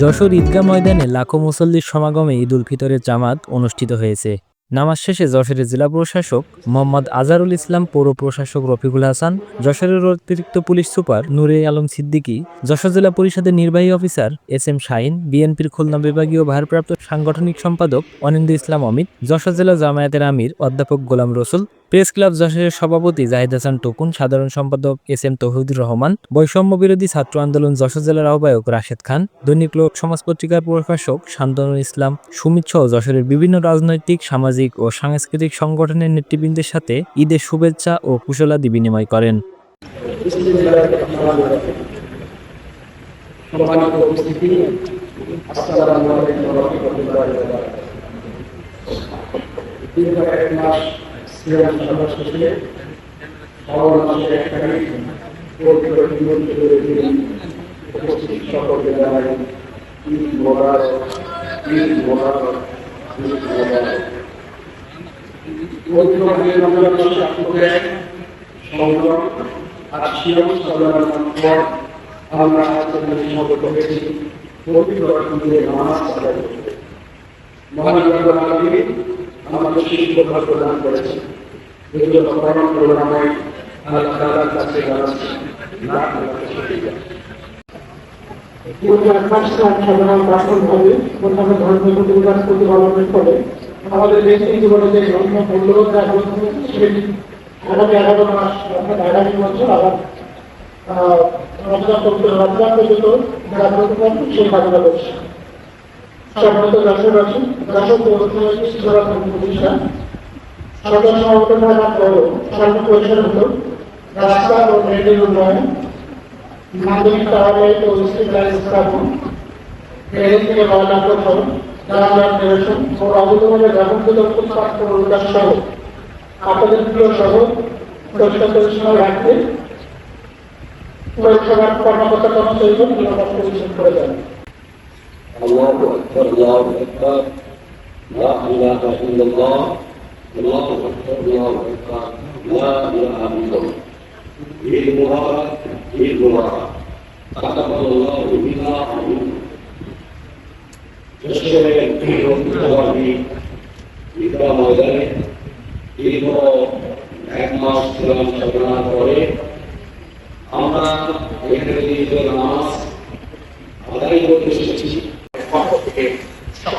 যশোর ঈদগাহ ময়দানে লাখো মুসল্লির সমাগমে ঈদ উল ফিতরের জামাত অনুষ্ঠিত হয়েছে। নামাজ শেষে যশোরের জেলা প্রশাসক মোহাম্মদ আজারুল ইসলাম, পৌর প্রশাসক রফিকুল হাসান, যশোরের অতিরিক্ত পুলিশ সুপার নুরে আলম সিদ্দিকী, যশোর জেলা পরিষদের নির্বাহী অফিসার এস এম শাহিন, বিএনপির খুলনা বিভাগীয় ভারপ্রাপ্ত সাংগঠনিক সম্পাদক অনিন্দ ইসলাম অমিত, যশোর জেলা জামায়াতের আমির অধ্যাপক গোলাম রসুল প্রেস ক্লাব যশোরের সভাপতি জাহিদ হাসান টুকুন, সাধারণ সম্পাদক এস এম তৌহিদুর রহমান বৈষম্য বিরোধী ছাত্র আন্দোলন যশোর জেলার আহ্বায়ক রাশেদ খান, দৈনিক লোক সমাজ পত্রিকার প্রকাশক শান্তনুল ইসলাম, সুমিত সহ যশোরের বিভিন্ন রাজনৈতিক, সামাজিক ও সাংস্কৃতিক সংগঠনের নেতৃবৃন্দের সাথে ঈদের শুভেচ্ছা ও কুশলাদি বিনিময় করেন। সম্মানিত উপস্থিতি, আসসালামু আলাইকুম ওয়া রাহমাতুল্লাহি ওয়া বারাকাতুহু। দীর্ঘ এক মাস সিরিয়াল সভা শেষে শ্রাবণ মাসের এক তারিখ ফিতরের দিন উপস্থিত সকলকে জানাই, ঈদ মোবারক ঈদ মোবারক ঈদ মোবারক। ঈদ রমজান মাসে আপনাদের সংগ্রাম আর শিরম পর আমরা আমাদের সুযোগ প্রদান করেছেন। এগুলো স্মরণ করুণাময় আল্লাহ তাআলার কাছে জানাচ্ছি। আমাদের দেশের জীবনে যে ধর্ম মূল্যবোধ সেটি আগামী এগারো মাস, অর্থাৎ সেই কামনা করছি সম্মানিত পৌরসভায় শিশুরা ধর্ম প্রতিষ্ঠান সরকার থাকার পরও স্বল্প পরিসরে হল রাস্তা ও রেলের উন্নয়ন, মাধ্যমিক পৌরসভার কর্মকর্তা কর্মচারীগণ নিরাপদ পরিচ্ছন্ন করে দেন। الله أكبر الله أكبر لا إله إلا الله الله أكبر الله أكبر لا إله إلا الله عيد مبارك عيد مبارك تقبل الله منا ومنكم যশোরের ঐতিহ্যবাহী ঈদগাহ ময়দানে দীর্ঘ এক মাস ছিলাম সাধনার পরে আমরা এখানে ঈদের নামাজ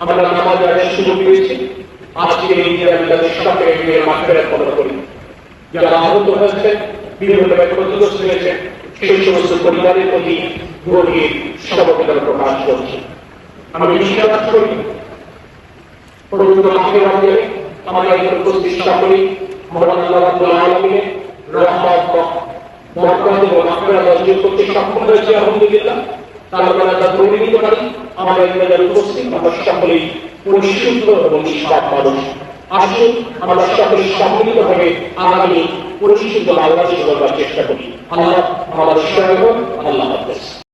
আমরা নামাজ আদায়ের সুযোগ পেয়েছি। আজকে এই দিনের মাঠের কামনা করি। যারা আহত হয়েছে বিভিন্নভাবে ক্ষতিগ্রস্ত হয়েছে সেই সমস্ত পরিবারের প্রতি গভীর সমবেদনা প্রকাশ করছি। আমি বিশ্বাস করি, পবিত্র মাসের মধ্যে আমাদের আলহামদুলিল্লাহ। তার আমরা তা নিতে পারি। আমরা যারা উপস্থিত, আমরা সকলেই পরিশুদ্ধ এবং নিষ্পাপ মানুষ। আসুন, আমরা সকলে সম্মিলিতভাবে আগামী পরিশুদ্ধ বাংলাদেশ গড়বার চেষ্টা করি। আল্লাহ আমাদের আল্লাহ হাফেজ।